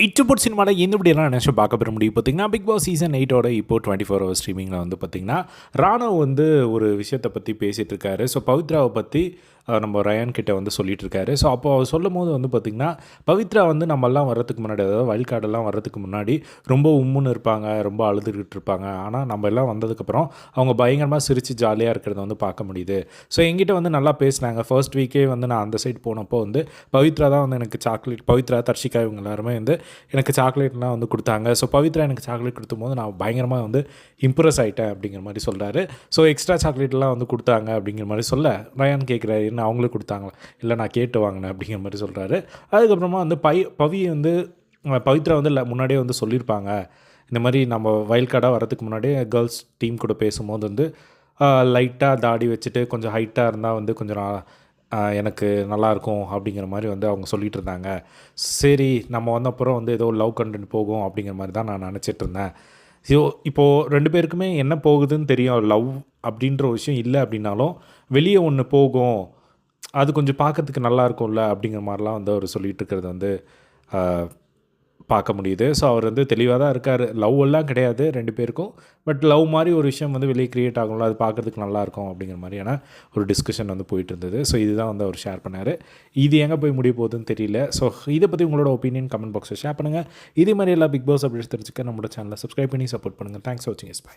இச்சப்போட் சினிமாவில் எந்த இப்படியெல்லாம் நினச்சி பார்க்க பெற முடியும். பார்த்தீங்கன்னா பிக் பாஸ் சீசன் எயிட்டோட இப்போ டுவெண்ட்டி ஃபோர் ஹவர் ஸ்ட்ரீமிங்கில் வந்து பார்த்திங்கன்னா ராணுவ வந்து ஒரு விஷயத்தை பற்றி பேசிகிட்டு இருக்காரு. ஸோ பவித்ராவை பற்றி நம்ம ரயான் கிட்ட வந்து சொல்லிட்டு இருக்காரு ஸோ அப்போ அவர் சொல்லும் போது வந்து பார்த்திங்கன்னா பவித்ரா வந்து நம்மெல்லாம் வர்றதுக்கு முன்னாடி அதாவது வயல் வர்றதுக்கு முன்னாடி ரொம்ப உம்முன்னு இருப்பாங்க ரொம்ப அழுதுகிட்டு இருப்பாங்க. ஆனால் நம்ம எல்லாம் வந்ததுக்கப்புறம் அவங்க பயங்கரமாக சிரித்து ஜாலியாக இருக்கிறத வந்து பார்க்க முடியுது. ஸோ எங்கிட்ட வந்து நல்லா பேசினாங்க. ஃபர்ஸ்ட் வீக்கே வந்து நான் அந்த சைட் போனப்போ வந்து பவித்ரா தான் வந்து எனக்கு சாக்லேட் பவித்ரா தர்ஷிகா இவங்க எல்லாருமே வந்து எனக்கு சாக்லேட்லாம் வந்து கொடுத்தாங்க. ஸோ பவித்ரா எனக்கு சாக்லேட் கொடுக்கும்போது நான் பயங்கரமாக வந்து இம்ப்ரெஸ் ஆகிட்டேன் அப்படிங்கிற மாதிரி சொல்கிறாரு ஸோ எக்ஸ்ட்ரா சாக்லேட்லாம் வந்து கொடுத்தாங்க அப்படிங்கிற மாதிரி சொல்ல ரயான் கேட்குறாரு என்ன அவங்களும் கொடுத்தாங்களா? இல்லை நான் கேட்டு வாங்கினேன் அப்படிங்கிற மாதிரி சொல்கிறாரு அதுக்கப்புறமா வந்து பை பவி வந்து பவித்ரா வந்து முன்னாடியே வந்து சொல்லியிருப்பாங்க. இந்த மாதிரி நம்ம வயல்காடாக வரதுக்கு முன்னாடியே கேர்ள்ஸ் டீம் கூட பேசும்போது வந்து லைட்டாக தாடி வச்சுட்டு கொஞ்சம் ஹைட்டாக இருந்தால் வந்து கொஞ்சம் எனக்கு நல்லாயிருக்கும் அப்படிங்கிற மாதிரி வந்து அவங்க சொல்லிகிட்டு இருந்தாங்க. சரி நம்ம வந்த அப்புறம் வந்து ஏதோ லவ் கண்டென்ட் போகும் அப்படிங்கிற மாதிரி தான் நான் நினச்சிட்டு இருந்தேன். ஸோ இப்போது ரெண்டு பேருக்குமே என்ன போகுதுன்னு தெரியும். லவ் அப்படின்ற ஒரு விஷயம் இல்லை அப்படின்னாலும் வெளியே ஒன்று போகும். அது கொஞ்சம் பார்க்கறதுக்கு நல்லா இருக்கும்ல அப்படிங்கிற மாதிரிலாம் வந்து அவர் சொல்லிட்டு இருக்கிறது வந்து பார்க்க முடியுது. ஸோ அவர் வந்து தெளிவாக தான் இருக்கார். லவ் எல்லாம் கிடையாது ரெண்டு பேருக்கும். பட் லவ் மாதிரி ஒரு விஷயம் வந்து வெளியே க்ரியேட் ஆகும்ல அது பார்க்குறதுக்கு நல்லாயிருக்கும் அப்படிங்கிற மாதிரியான ஒரு டிஸ்கஷன் வந்து போயிட்டு இருந்தது ஸோ இதுதான் வந்து அவர் ஷேர் பண்ணார். இது எங்கே போய் முடிய போகுதுன்னு தெரியல. ஸோ இதை பற்றி உங்களோட ஒப்பீனியன் கமெண்ட் பாக்ஸில் ஷேர் பண்ணுங்கள் இதே மாதிரி எல்லா பிக் பாஸ் அப்டேட்ஸ் தெரிஞ்சுக்க நம்மளோட சேனலை சப்ஸ்கிரைப் பண்ணி சப்போர்ட் பண்ணுங்கள் தேங்க்ஸ் ஃபார் வாட்சிங் இஸ் பை